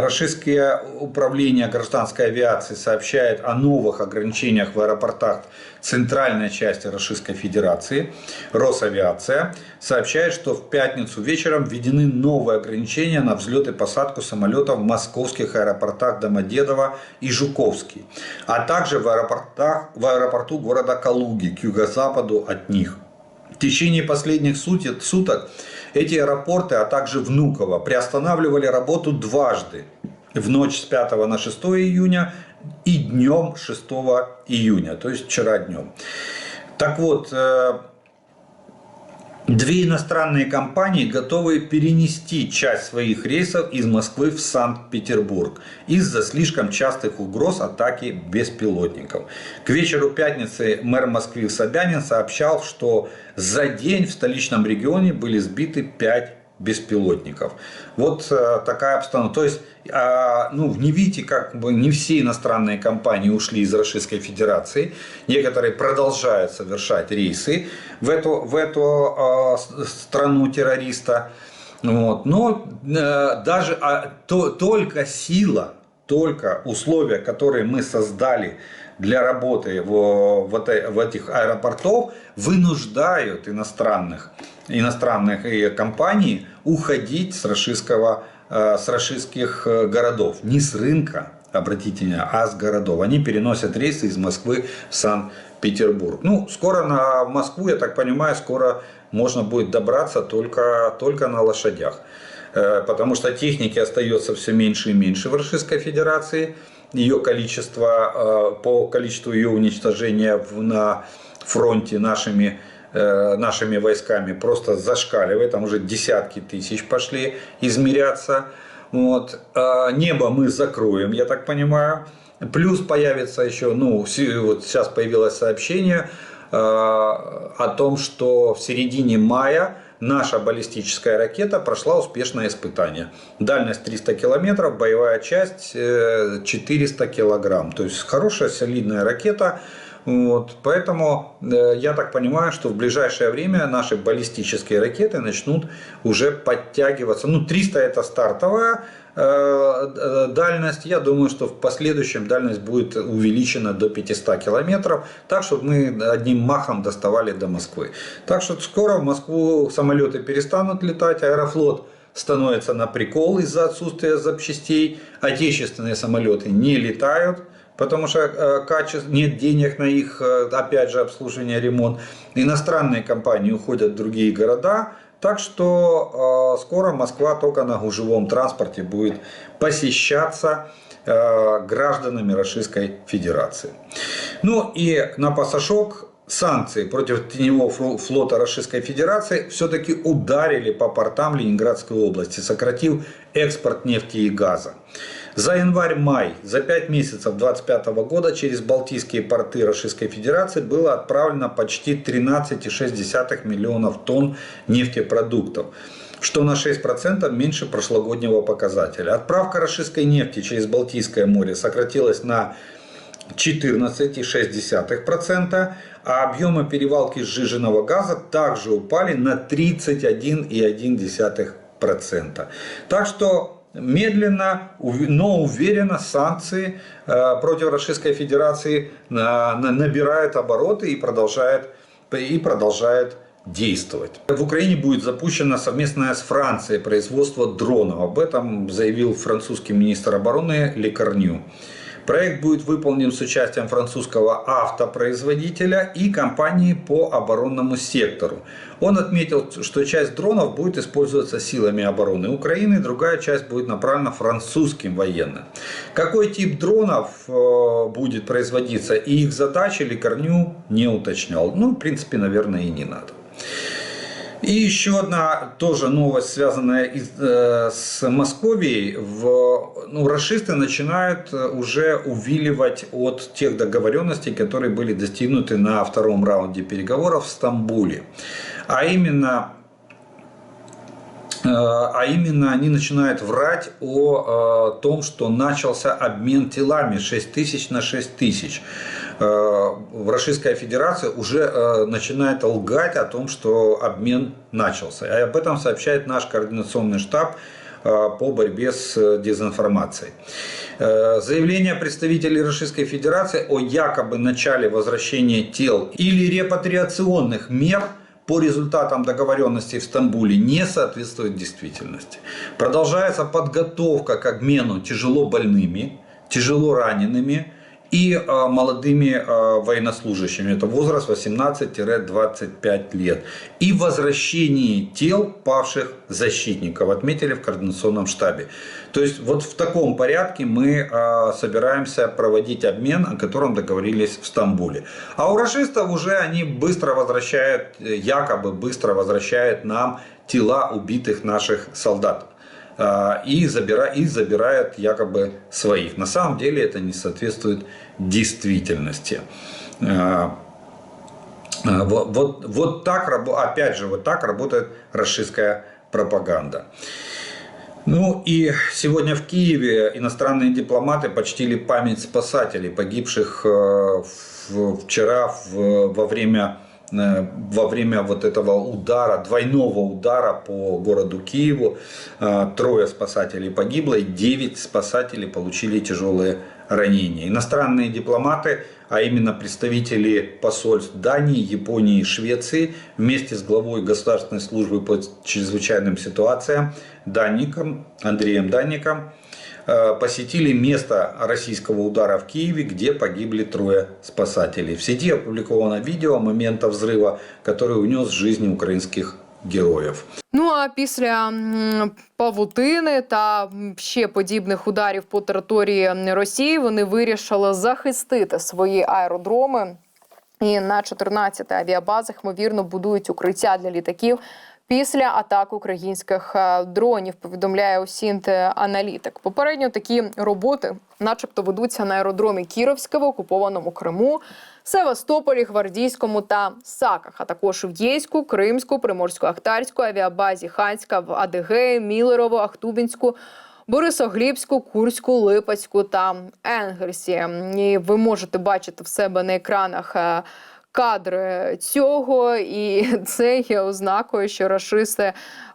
Российское управление гражданской авиации сообщает о новых ограничениях в аэропортах центральной части Российской Федерации. Росавиация сообщает, что в пятницу вечером введены новые ограничения на взлет и посадку самолетов в московских аэропортах Домодедово и Жуковский, а также в, аэропортах, в аэропорту города Калуги к юго-западу от них. В течение последних суток эти аэропорты, а также Внуково, приостанавливали работу дважды. В ночь с 5 на 6 июня и днем 6 июня, то есть вчера днем. Так вот, э, Две иностранные компании готовы перенести часть своих рейсов из Москвы в Санкт-Петербург из-за слишком частых угроз атаки беспилотников. К вечеру пятницы мэр Москвы Собянин сообщал, что за день в столичном регионе были сбиты 5 беспилотников. Вот э, такая обстановка. То есть, э, ну, не видите, как бы не все иностранные компании ушли из Российской Федерации. Некоторые продолжают совершать рейсы в эту, в эту э, страну террориста. Вот. Но э, даже а, то, только сила, только условия, которые мы создали для работы в, в, в этих аэропортов, вынуждают иностранных иностранных компаний уходить с, российского, э, с российских э, городов. Не с рынка, обратите внимание, а с городов. Они переносят рейсы из Москвы в Санкт-Петербург. Ну, скоро на Москву, я так понимаю, скоро можно будет добраться только, только на лошадях. Э, потому что техники остается все меньше и меньше в Российской Федерации. Ее количество, по количеству ее уничтожения на фронте нашими Э, нашими войсками просто зашкаливает, там уже десятки тысяч пошли измеряться. Вот. А небо мы закроем, я так понимаю. Плюс появится еще, ну, вот сейчас появилось сообщение э, о том, что в середине мая наша баллистическая ракета прошла успешное испытание. Дальность 300 километров, боевая часть 400 э, килограмм. То есть хорошая солидная ракета. Вот, поэтому э, я так понимаю, что в ближайшее время наши баллистические ракеты начнут уже подтягиваться. Ну, 300 это стартовая э, э, дальность. Я думаю, что в последующем дальность будет увеличена до 500 километров, так, чтобы мы одним махом доставали до Москвы. Так что скоро в Москву самолеты перестанут летать, аэрофлот становится на прикол из-за отсутствия запчастей, отечественные самолеты не летают потому что э, качество, нет денег на их, э, опять же, обслуживание, ремонт. Иностранные компании уходят в другие города, так что э, скоро Москва только на гужевом транспорте будет посещаться гражданами Российской Федерации. Ну и на пассажок санкции против теневого флота Российской Федерации все-таки ударили по портам Ленинградской области, сократив экспорт нефти и газа. За январь-май, за 5 месяцев 2025 года через Балтийские порты Российской Федерации было отправлено почти 13,6 миллионов тонн нефтепродуктов что на 6% меньше прошлогоднего показателя. Отправка российской нефти через Балтийское море сократилась на 14,6%, а объемы перевалки сжиженного газа также упали на 31,1%. Так что медленно, но уверенно санкции э, против Российской Федерации э, набирают обороты и продолжают, и продолжают действовать. В Украине будет запущено совместное с Францией производство дронов. Об этом заявил французский министр обороны Лекарню. Проект будет выполнен с участием французского автопроизводителя и компании по оборонному сектору. Он отметил, что часть дронов будет использоваться силами обороны Украины, другая часть будет направлена французским военным. Какой тип дронов э, будет производиться и их задачи Лекарню не уточнял. Ну, в принципе, наверное, и не надо. И еще одна тоже новость, связанная из, э, с Московией. В, ну, расисты начинают э, уже увиливать от тех договоренностей, которые были достигнуты на втором раунде переговоров в Стамбуле. А именно а именно они начинают врать о, о том, что начался обмен телами 6 тысяч на 6 тысяч. Э, Российская Федерация уже э, начинает лгать о том, что обмен начался. И об этом сообщает наш координационный штаб э, э, по борьбе с э, дезинформацией. Э, Заявление представителей Российской Федерации о якобы начале возвращения тел или репатриационных мер по результатам договоренностей в Стамбуле не соответствует действительности. Продолжается подготовка к обмену тяжело больными, тяжело ранеными и молодыми военнослужащими. Это возраст 18-25 лет. И возвращение тел павших защитников, отметили в координационном штабе. То есть вот в таком порядке мы э, собираемся проводить обмен, о котором договорились в Стамбуле. А у расистов уже они быстро возвращают, э, якобы быстро возвращают нам тела убитых наших солдат и, забира, и забирают якобы своих. На самом деле это не соответствует действительности. А, а, Вот, вот, вот так, опять же, вот так работает расистская пропаганда. Ну и сегодня в Киеве иностранные дипломаты почтили память спасателей, погибших э, вчера во время во время вот этого удара, двойного удара по городу Киеву. Э, Трое спасателей погибло и 9 спасателей получили тяжелые ранения. Иностранные дипломаты, а именно представители посольств Дании, Японии и Швеции вместе с главой Государственной службы по чрезвычайным ситуациям Данником, Андреем Данником, э, посетили место российского удара в Киеве, где погибли трое спасателей. В сети опубликовано видео момента взрыва, который унес жизни украинских героев. Ну а після павутини та ще подібних ударів по території Росії вони вирішили захистити свої аеродроми. І на 14 авіабазах ймовірно будують укриття для літаків після атак українських е, дронів. Повідомляє Осінт аналітик. Попередньо такі роботи, начебто, ведуться на аеродромі Кіровське в окупованому Криму, Севастополі, Гвардійському та Саках, а також в Єйську, Кримську, Приморсько-Ахтарську, авіабазі Ханська в Адигеї, Мілерово, Ахтубінську. Борисоглібську, Курську, Липецьку та Енгельсі. І ви можете бачити в себе на екранах е, кадри цього, і це є ознакою, що рашисти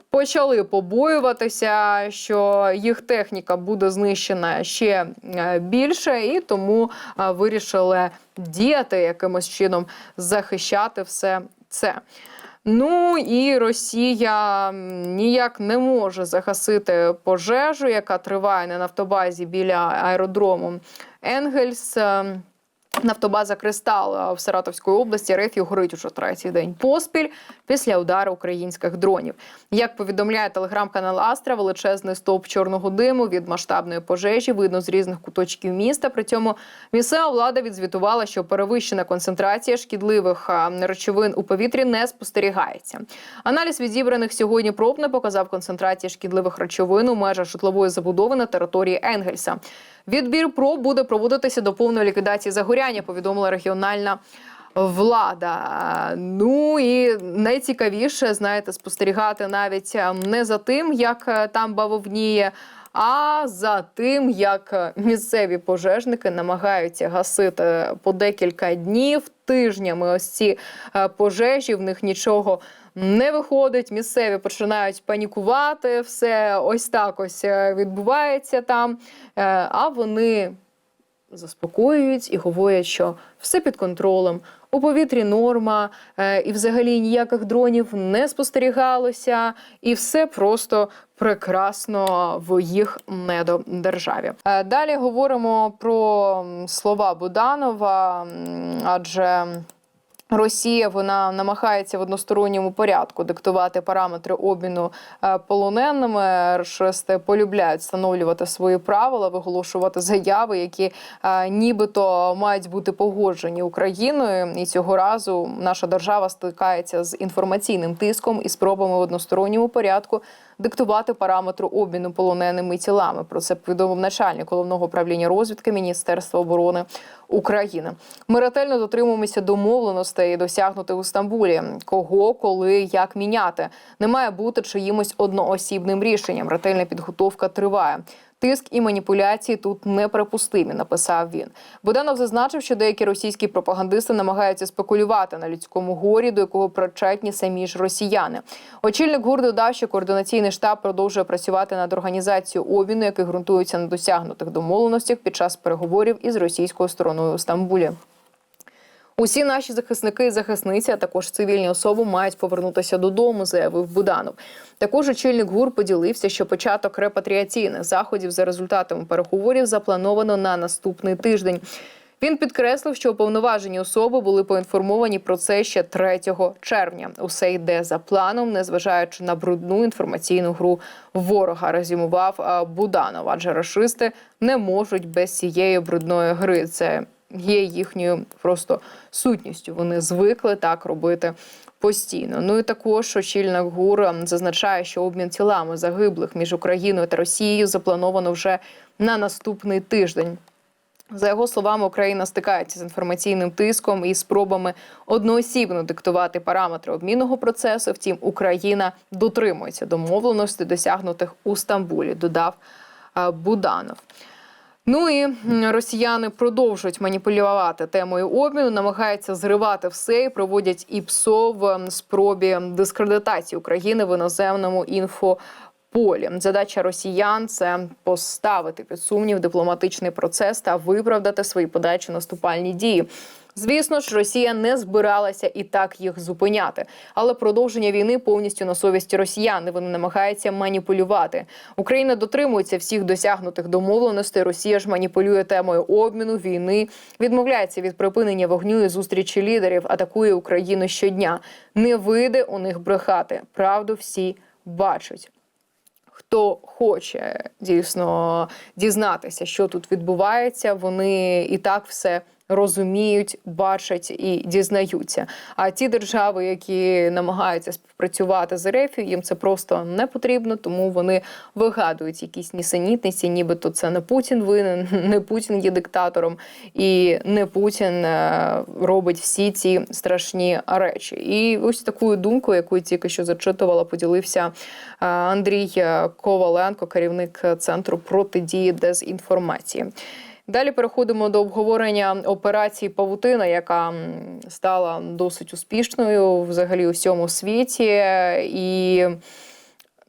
почали побоюватися, що їх техніка буде знищена ще е, більше, і тому е, вирішили діяти якимось чином захищати все це. Ну і Росія ніяк не може загасити пожежу, яка триває на нафтобазі біля аеродрому Енгельс. Нафтобаза Кристал в Саратовській області РФ горить уже третій день поспіль після удару українських дронів. Як повідомляє телеграм-канал Астра, величезний стовп чорного диму від масштабної пожежі видно з різних куточків міста. При цьому місцева влада відзвітувала, що перевищена концентрація шкідливих речовин у повітрі не спостерігається. Аналіз відібраних сьогодні проб не показав концентрації шкідливих речовин у межах житлової забудови на території Енгельса. Відбір проб буде проводитися до повної ліквідації загоряння, повідомила регіональна влада. Ну і найцікавіше, знаєте, спостерігати навіть е, не за тим, як е, там бавовніє. А за тим, як е, місцеві пожежники намагаються гасити по декілька днів, тижнями ось ці е, пожежі, в них нічого не виходить. Місцеві починають панікувати, все ось так ось е, відбувається там. Е, А вони заспокоюють і говорять, що все під контролем. У повітрі норма, е, і взагалі ніяких дронів не спостерігалося, і все просто прекрасно в їх недодержаві. Е, Далі говоримо про слова Буданова, адже. Росія вона намагається в односторонньому порядку диктувати параметри обміну е, полоненими. Рашисти полюбляють встановлювати свої правила, виголошувати заяви, які е, нібито мають бути погоджені Україною. І цього разу наша держава стикається з інформаційним тиском і спробами в односторонньому порядку диктувати параметри обміну полоненими тілами. Про це повідомив начальник головного управління розвідки Міністерства оборони України. Ми ретельно дотримуємося домовленостей, досягнутих у Стамбулі. Кого, коли, як міняти. Не має бути чиїмось одноосібним рішенням. Ретельна підготовка триває. Тиск і маніпуляції тут неприпустимі, написав він. Буданов зазначив, що деякі російські пропагандисти намагаються спекулювати на людському горі, до якого причетні самі ж росіяни. Очільник ГУР додав, що координаційний штаб продовжує працювати над організацією обміну, який ґрунтується на досягнутих домовленостях під час переговорів із російською стороною у Стамбулі. Усі наші захисники і захисниці, а також цивільні особи мають повернутися додому, заявив Буданов. Також очільник ГУР поділився, що початок репатріаційних заходів за результатами переговорів заплановано на наступний тиждень. Він підкреслив, що уповноважені особи були поінформовані про це ще 3 червня. Усе йде за планом, незважаючи на брудну інформаційну гру ворога. Резюмував Буданов, адже рашисти не можуть без цієї брудної гри. Це є їхньою просто сутністю. Вони звикли так робити постійно. Ну і також очільник ГУР ем, зазначає, що обмін тілами загиблих між Україною та Росією заплановано вже на наступний тиждень. За його словами, Україна стикається з інформаційним тиском і спробами одноосібно диктувати параметри обмінного процесу. Втім, Україна дотримується домовленостей, досягнутих у Стамбулі, додав е, Буданов. Ну і росіяни продовжують маніпулювати темою обміну, намагаються зривати все і проводять і ПСО в спробі дискредитації України в іноземному інфополі. Задача росіян це поставити під сумнів дипломатичний процес та виправдати свої подальші наступальні дії. Звісно ж, Росія не збиралася і так їх зупиняти, але продовження війни повністю на совісті росіян. Вони намагаються маніпулювати. Україна дотримується всіх досягнутих домовленостей. Росія ж маніпулює темою обміну війни, відмовляється від припинення вогню і зустрічі лідерів, атакує Україну щодня. Не вийде у них брехати. Правду всі бачать. Хто хоче дійсно дізнатися, що тут відбувається, вони і так все розуміють, бачать і дізнаються. А ті держави, які намагаються співпрацювати з РФ, їм це просто не потрібно, тому вони вигадують якісь нісенітниці, нібито це не Путін винен, не Путін є диктатором, і не Путін е, робить всі ці страшні речі. І ось такою думкою, яку я тільки що зачитувала, поділився е, Андрій Коваленко, керівник центру протидії дезінформації. Далі переходимо до обговорення операції Павутина, яка стала досить успішною взагалі у всьому світі, і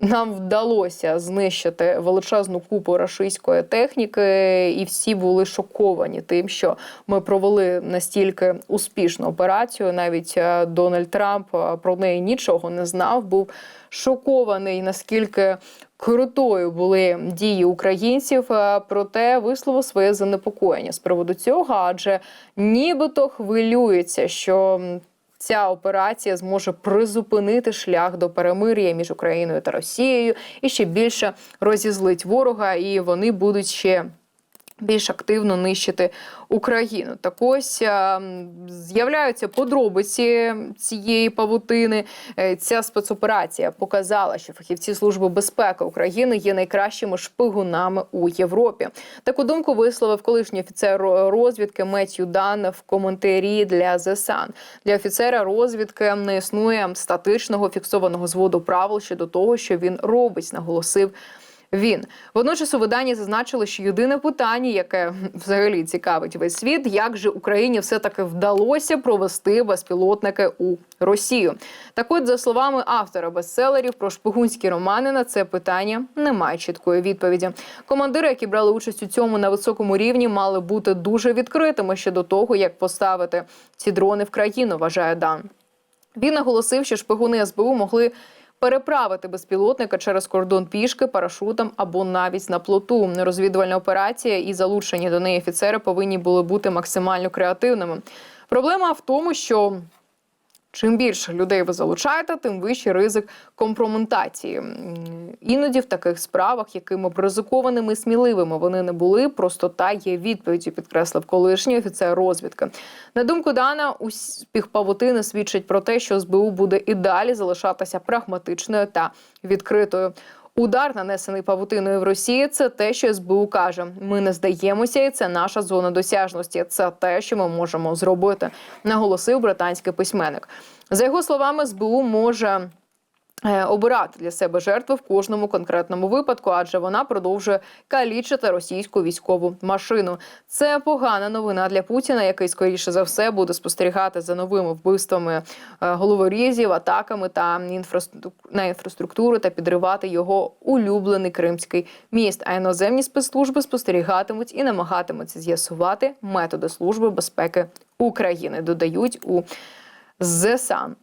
нам вдалося знищити величезну купу рашистської техніки, і всі були шоковані тим, що ми провели настільки успішну операцію. Навіть е, Дональд Трамп е, про неї нічого не знав. Був шокований, наскільки крутою були дії українців. е, Проте висловив своє занепокоєння з приводу цього, адже нібито хвилюється, що. Ця операція зможе призупинити шлях до перемир'я між Україною та Росією і ще більше розізлить ворога, і вони будуть ще більш активно нищити Україну. Так ось е, з'являються подробиці цієї павутини. Е, Ця спецоперація показала, що фахівці служби безпеки України є найкращими шпигунами у Європі. Таку думку висловив колишній офіцер розвідки Меттью Дан в коментарі для Sun. Для офіцера розвідки не існує статичного фіксованого зводу правил щодо того, що він робить, наголосив. Він водночас у виданні зазначили, що єдине питання, яке взагалі цікавить весь світ, як же Україні все таки вдалося провести безпілотники у Росію. Так, от, за словами автора бестселерів про шпигунські романи, на це питання немає чіткої відповіді. Командири, які брали участь у цьому на високому рівні, мали бути дуже відкритими щодо того, як поставити ці дрони в країну. Вважає Дан. Він наголосив, що шпигуни СБУ могли переправити безпілотника через кордон пішки, парашутом або навіть на плоту. Розвідувальна операція і залучені до неї офіцери повинні були бути максимально креативними. Проблема в тому, що Чим більше людей ви залучаєте, тим вищий ризик компроментації. Іноді в таких справах, якими б ризикованими і сміливими вони не були, простота є відповіддю, підкреслив колишній офіцер розвідки. На думку Дана, успіх павутини свідчить про те, що СБУ буде і далі залишатися прагматичною та відкритою. Удар, нанесений павутиною в Росії, це те, що СБУ каже: ми не здаємося, і це наша зона досяжності. Це те, що ми можемо зробити, наголосив британський письменник. За його словами, СБУ може обирати для себе жертви в кожному конкретному випадку, адже вона продовжує калічити російську військову машину. Це погана новина для Путіна, який скоріше за все буде спостерігати за новими вбивствами е, головорізів, атаками та на інфраструктуру та підривати його улюблений кримський міст. А іноземні спецслужби спостерігатимуть і намагатимуться з'ясувати методи служби безпеки України. Додають у ЗСА.